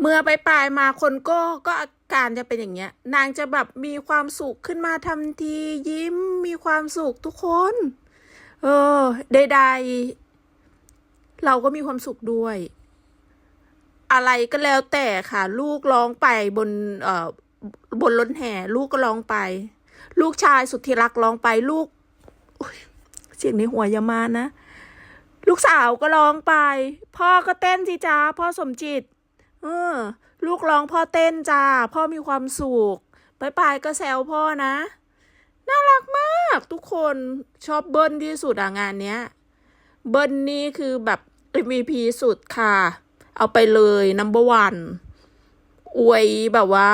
เมื่อไปปลายมาคนก็ก็อาการจะเป็นอย่างเงี้ย นางจะแบบมีความสุขขึ้นมาทันทียิ้มมีความสุขทุกคน เออใดๆเราก็มีความสุขด้วย อะไรก็แล้วแต่ค่ะ ลูกร้องไปบนเอ่อบนรถแห่ ลูกก็ร้องไป ลูกชายสุดที่รักร้องไปลูกโอ๊ยเสียงในหัวอย่ามานะ ลูกสาวก็ร้องไป พ่อก็เต้นสิจ้าพ่อสมจิต เออ ลูกร้องพ่อเต้นจ้า พ่อมีความสุขไปปายก็แซวพ่อนะ น่ารักมากทุกคนชอบเบิ้ลที่สุดอะงานเนี้ย เบิ้ลนี่คือแบบ MVP สุดค่ะ เอาไปเลยนัมเบอร์วันอวยแบบว่า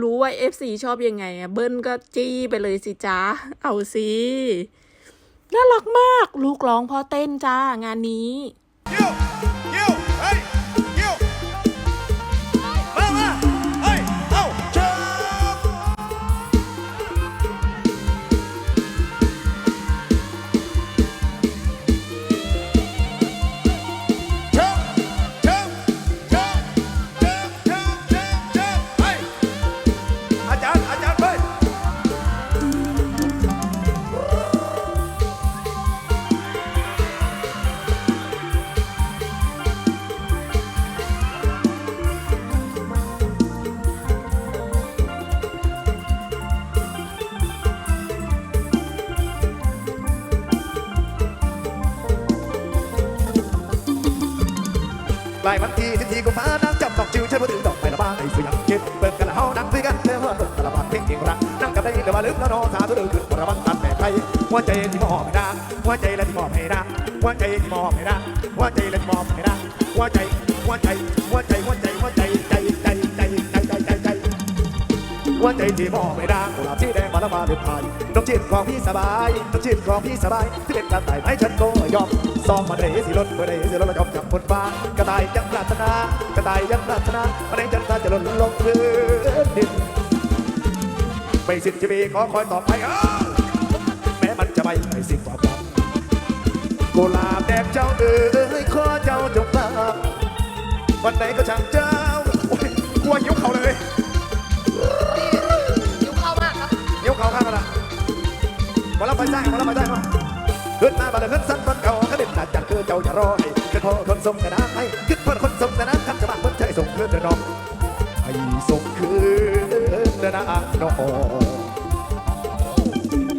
รู้ว่า FC ชอบยังไงอะเบิ้ลก็จี้ไปเลยสิจ้าเอาสิน่ารักมาก ลูกร้องพ่อเต้นจ้างานนี้ยิวยิายวันที่สิบสี่กุมภาพันงจำต้อกจิ๋วเชิญมาถือดอกไม้ละบ้านในสยังเก็บเปิดกระเอานั่งคุยกันเพื่อว่าตกตะละบาดเพลงเองรักนั่งกับได้แต่ว่าลืมแล้วนอสาตัวเดือดระบังตัดแต่ใครหัวใจที่มอบให้นะหัวใจและที่มอบให้นะหัวใจที่มอบให้นะหัวใจและที่มอบให้นะหัวใจหัวใจหัวใจหัวใจหัวใจใจ หัวใจที่มองไม่ได้กุหลาบที่แดงมาละมาเดือดพายน้องจิตของพี่สบายน้องจิตของพี่สบายที่เป็นการตายไม่ฉันก็ยอมซ้อมมาได้สิรถมาได้สิรถมาจอมจับบนฟ้ากระต่ายยังปรารถนากระต่ายยังปรารถนามาได้จันทราจะหล่นลงพื้นดินไม่สิ้นชีวิตขอคอยต่อไปเอ้าแม้มันจะไม่ไม่สิ้นความรักกุหลาบแดงเจ้าเอ๋ยขอเจ้าจงกลับวันไหนก็ช่างเจ้า มาแล้วไปใจมาแล้วไปใจมาขึ้นมาบัดขึ้นสั้นต้นเก่าขดิบจัดจัดคือเจ้าจะรอให้ขึ้นพอคนส่งแต่น้ำให้ขึ้นพอคนส่งแต่น้ำขันจะมาเพิ่นใจส่งคืนเดินน้องให้ส่งคืนเดินน้องน้อง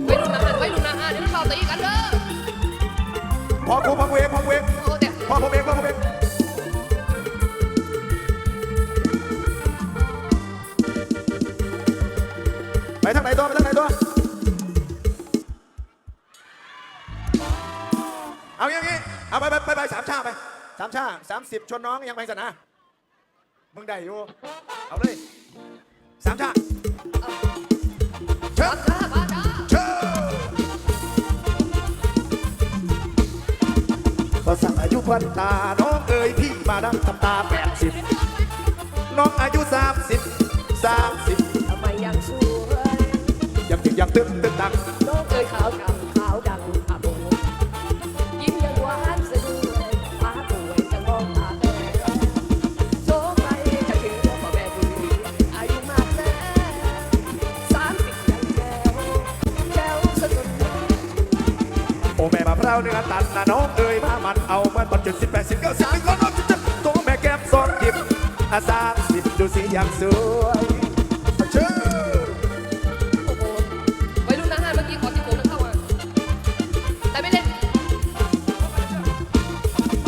ไว้รุ่นนะฮะไว้รุ่นนะฮะเดี๋ยวเราตีกันเด้อพอกูพอกูเองพอกูเองโอ้เดี๋ยวพอผมเองพอผมามชาไปสามชาสามสิบชนน้องยังไปสนะมึงได้อยู่เอาเลยสามชาเชิญจ้าบ้าจ้าเชิญก็สั่งอายุควันตา น้องเอ๋ยพี่มาดังตำตาแปดสิบน้องอายุสามสิบสามสิบทำไมยังสวยยังถึงยังตึ้งตึ้งตัง น้องเอ่ยขาวดำขาวดังาเนื้อตันนะน้องเอ๋ยมามันเอามันตอนจุดสิบแปดสิบเก้าสิบหนึ่งก่อนน้องจะจะโตแม่แก้มซ้อนดิบอาสามสิบดูสิยังสวยเชิญโอ้โหไว้รุ่นนะฮะเมื่อกี้ขอที่ผมมันเข้ามาแต่ไม่เล่น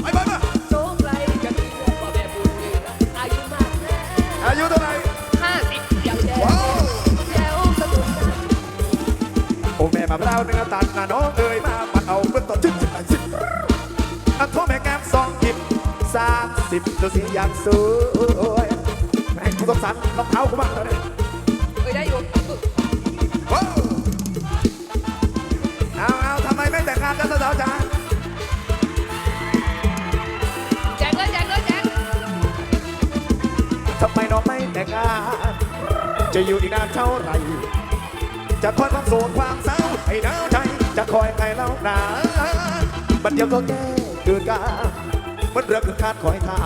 ไปไปไปโซ่ไปจะถึงพ่อแม่บุรีอายุมากอายุเท่าไหร่ห้าสิบยังแจ๋ว้าวแจ๋วสะดุดโอ้แม่มะพร้าเนื้อตันนะน้องเอ๋ยมา สิบดูสิยังสวยแม่งกูสงสารรองเท้ากูบ้างแล้วเนี่ยเอ้ยได้อยู่ว้าเอาเอาทำไมไม่แต่งงานกันสาวๆจ๋าแจกเลยแจกเลยแจกทำไมน้องไม่แต่งงาน จะอยู่อีกนานเท่าไหร่ จะคอยความโสดความเศร้าให้ดาวใจ จะคอยใครเล่าหนาบัดเดียวก็แก้เกิดกา รมันเรื่องคือคาดคอยท่า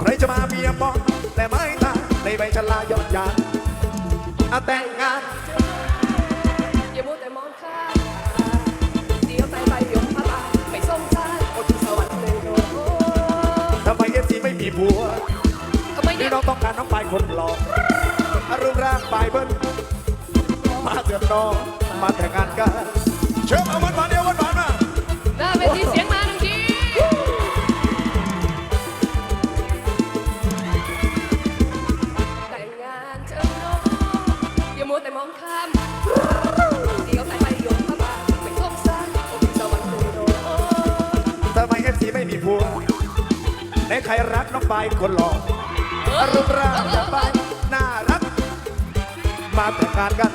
ใครจะมาเมียมองแต่ไม่ตายในใบชลายอดยานอะแต่งงานอย่ามัวแต่มองข้ามเดี๋ยวไปไปยกพระบาทไปส่งชาติโอ้ที่สวรรค์เลยโอ้โหทำไมเอฟซีไม่มีผัวทำไมนี่เนี่ยน้องต้องการน้องปลายคนหล่ออารมณ์ร่างปลายเบิ้ลมาเถิดน้องมาแต่งงานกันเชิญเอาวันมาเดียววันมามาหน้าเวทีเสียงมา รรักน้องปลายคนหล่ออารมณ์ร่างจะไปน่ารัก มาแต่งงานกัน